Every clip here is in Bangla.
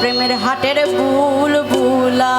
প্রেমের হাটের বুল বুলা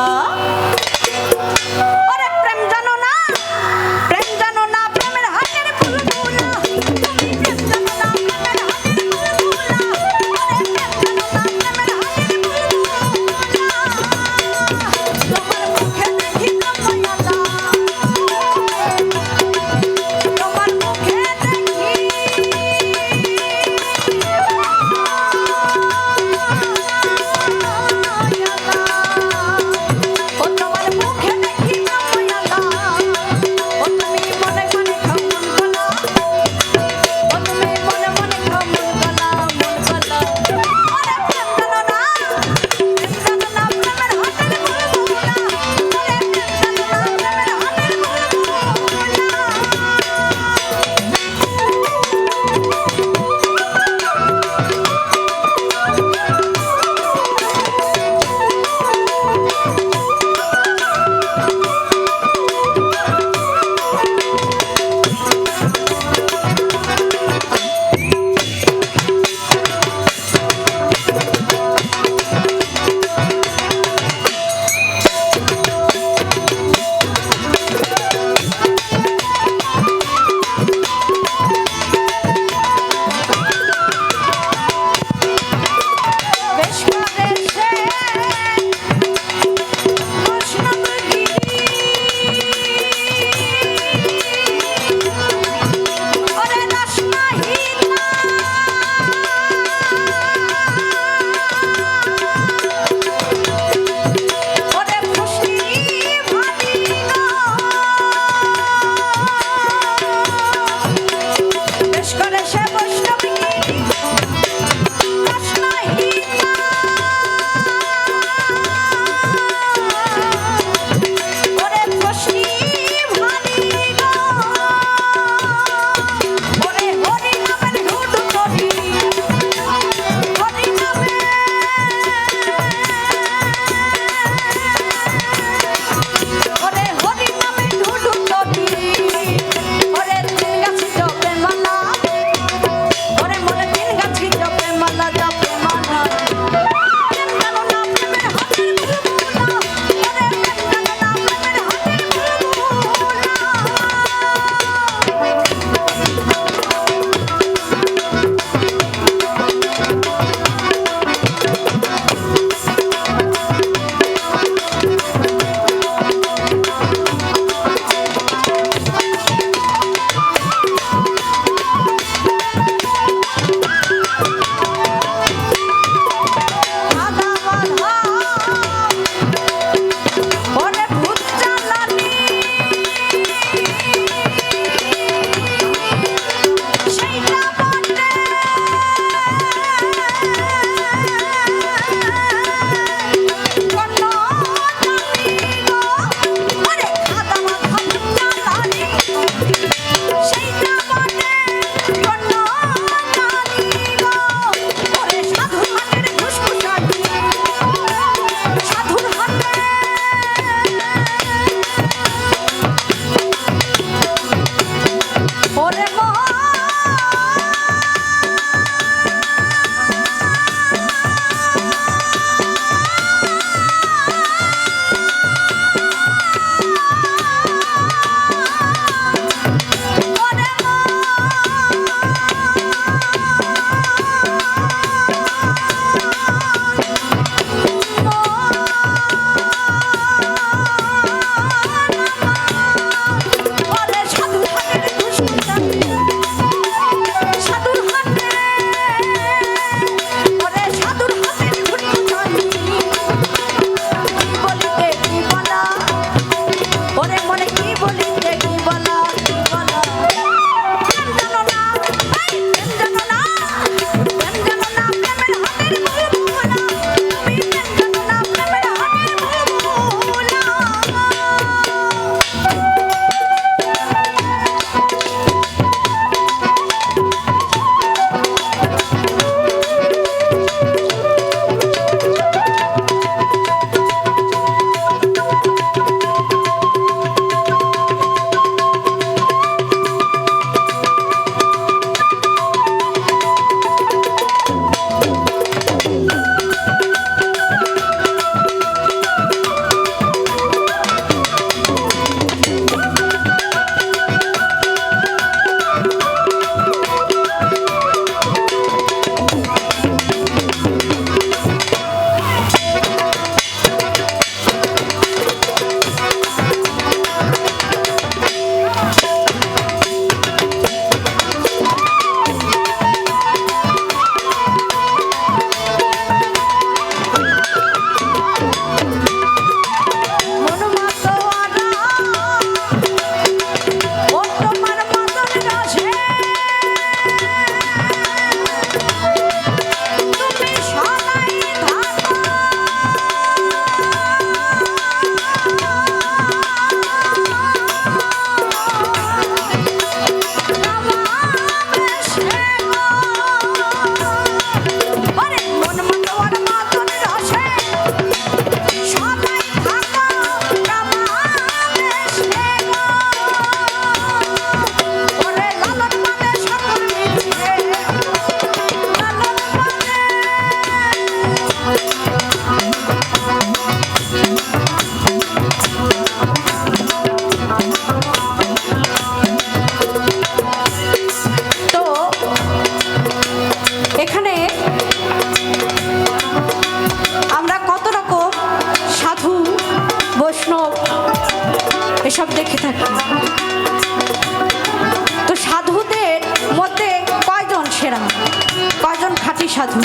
সাধু।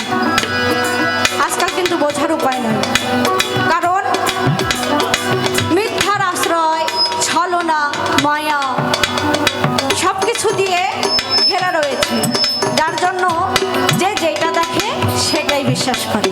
আজকাল কিন্তু বোঝার উপায় নয় কারণ মিথ্যার আশ্রয়, ছলনা, মায়া সব কিছু দিয়ে ঘেরা রয়েছে। যার জন্য যে যেটা দেখে সেটাই বিশ্বাস করে।